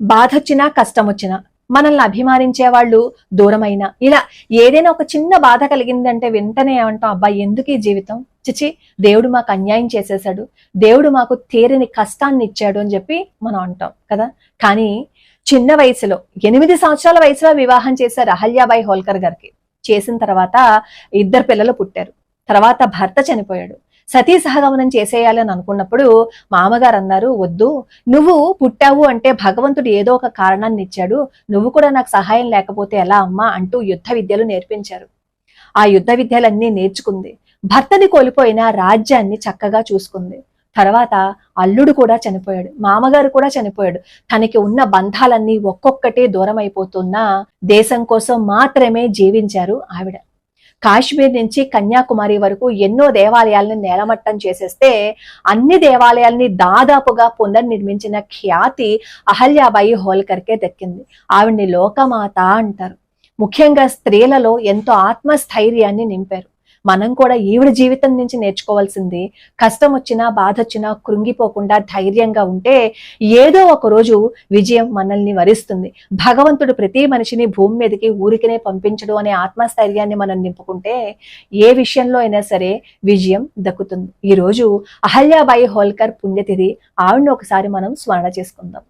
బాధ వచ్చినా కష్టం వచ్చినా మనల్ని అభిమానించే వాళ్ళు దూరమైన ఇలా ఏదైనా ఒక చిన్న బాధ కలిగిందంటే వెంటనే ఏమంటాం అబ్బాయి ఎందుకు ఈ జీవితం? చిచి దేవుడు మాకు అన్యాయం చేసేసాడు దేవుడు మాకు తీరని కష్టాన్ని ఇచ్చాడు అని చెప్పి మనం అంటాం కదా? కానీ చిన్న వయసులో ఎనిమిది సంవత్సరాల వయసులో వివాహం చేశారు అహల్యాబాయి హోల్కర్ గారికి చేసిన తర్వాత ఇద్దరు పిల్లలు పుట్టారు. తర్వాత భర్త చనిపోయాడు. సతీ సహగమనం చేసేయాలని అనుకున్నప్పుడు మామగారు అన్నారు వద్దు నువ్వు పుట్టావు అంటే భగవంతుడు ఏదో ఒక కారణాన్ని ఇచ్చాడు నువ్వు కూడా నాకు సహాయం లేకపోతే ఎలా అమ్మా? అంటూ యుద్ధ విద్యలు నేర్పించారు. ఆ యుద్ధ విద్యలన్నీ నేర్చుకుంది. భర్తని కోల్పోయిన రాజ్యాన్ని చక్కగా చూసుకుంది. తర్వాత అల్లుడు కూడా చనిపోయాడు మామగారు కూడా చనిపోయాడు. తనకి ఉన్న బంధాలన్నీ ఒక్కొక్కటే దూరం అయిపోతున్నా దేశం కోసం మాత్రమే జీవించారు ఆవిడ. కాశ్మీర్ నుంచి కన్యాకుమారి వరకు ఎన్నో దేవాలయాలను నేలమట్టం చేసేస్తే అన్ని దేవాలయాల్ని దాదాపుగా పునర్నిర్మించిన ఖ్యాతి అహల్యాబాయి హోల్కర్కే దక్కింది. ఆవిడ్ని లోకమాత అంటారు. ముఖ్యంగా స్త్రీలలో ఎంతో ఆత్మస్థైర్యాన్ని నింపారు. మనం కూడా ఈవిడ జీవితం నుంచి నేర్చుకోవాల్సింది కష్టం వచ్చినా బాధ వచ్చినా కృంగిపోకుండా ధైర్యంగా ఉంటే ఏదో ఒక రోజు విజయం మనల్ని వరిస్తుంది. భగవంతుడు ప్రతి మనిషిని భూమి మీదకి ఊరికనే పంపించడు అనే ఆత్మస్థైర్యాన్ని మనం నింపుకుంటే ఏ విషయంలో అయినా సరే విజయం దక్కుతుంది. ఈ రోజు అహల్యాబాయి హోల్కర్ పుణ్యతిథి ఆవిడని ఒకసారి మనం స్మరణ చేసుకుందాం.